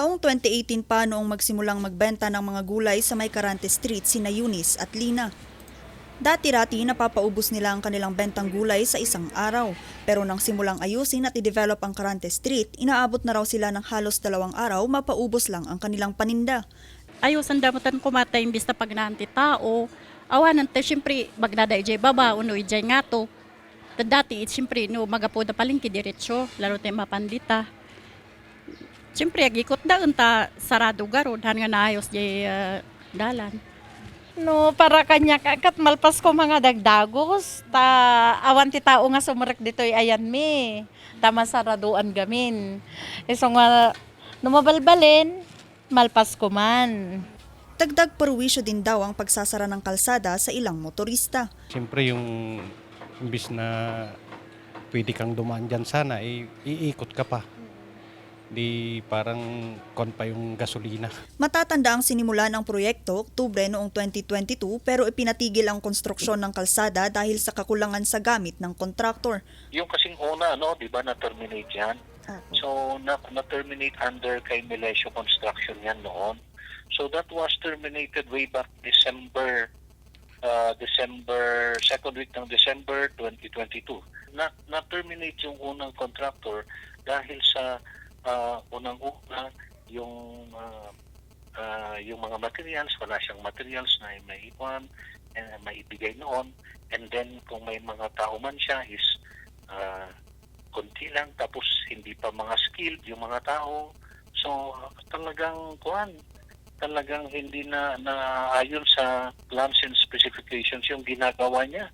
Taong 2018 pa noong magsimulang magbenta ng mga gulay sa may Carante Street sina Eunice at Lina. Dati-rati napapaubos nila ang kanilang bentang gulay sa isang araw. Pero nang simulang ayusin at i-develop ang Carante Street, inaabot na raw sila ng halos dalawang araw mapaubos lang ang kanilang paninda. Ayos ang damutan kumatay imbis na pag naanti tao. Awanan te, syempre, magnada ijay baba, uno ijay nga to. Ta Dati, syempre, no, magapo na palingki diretsyo, laro tayo mapandita. Syempre, agikot da ta sarado garod, han nga naayos jay ah, dalan. No, para kanya kakat malpas ko mga dagdagos. Ta awan ti tao nga sumurek dito ayan mi. Tama saraduan gamin. Iso nga numabalbalin, malpas ko man. Dagdag perwisyo din daw ang pagsasara ng kalsada sa ilang motorista. Siyempre yung imbis na pwede kang dumaan dyan sana, eh, iikot ka pa. Di parang kon pa yung gasolina. Matatanda ang sinimulan ang proyekto Oktubre noong 2022 pero ipinatigil ang konstruksyon ng kalsada dahil sa kakulangan sa gamit ng kontraktor. Yung kasing una, no, di ba, na-terminate yan. So, na- na-terminate under kay Milesio Construction yan noon. So, that was terminated way back December, uh, December, second week ng December 2022. Na- na-terminate yung unang contractor dahil sa uh, unang-una yung uh, uh, yung mga materials, wala siyang materials na may iwan, and maibigay noon. And then, kung may mga tao man siya, is uh, konti lang, tapos hindi pa mga skilled yung mga tao. So, talagang, kuhan, talagang hindi na, na ayon sa plans and specifications yung ginagawa niya.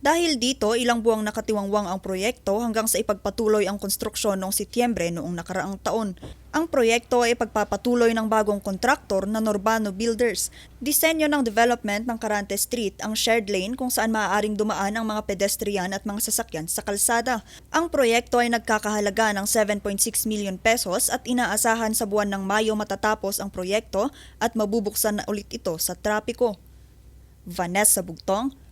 Dahil dito, ilang buwang nakatiwangwang ang proyekto hanggang sa ipagpatuloy ang konstruksyon noong Setyembre noong nakaraang taon. Ang proyekto ay pagpapatuloy ng bagong kontraktor na Norbano Builders. Disenyo ng development ng Carante Street ang shared lane kung saan maaaring dumaan ang mga pedestrian at mga sasakyan sa kalsada. Ang proyekto ay nagkakahalaga ng 7.6 million pesos at inaasahan sa buwan ng Mayo matatapos ang proyekto at mabubuksan na ulit ito sa trapiko. Vanessa Bugtong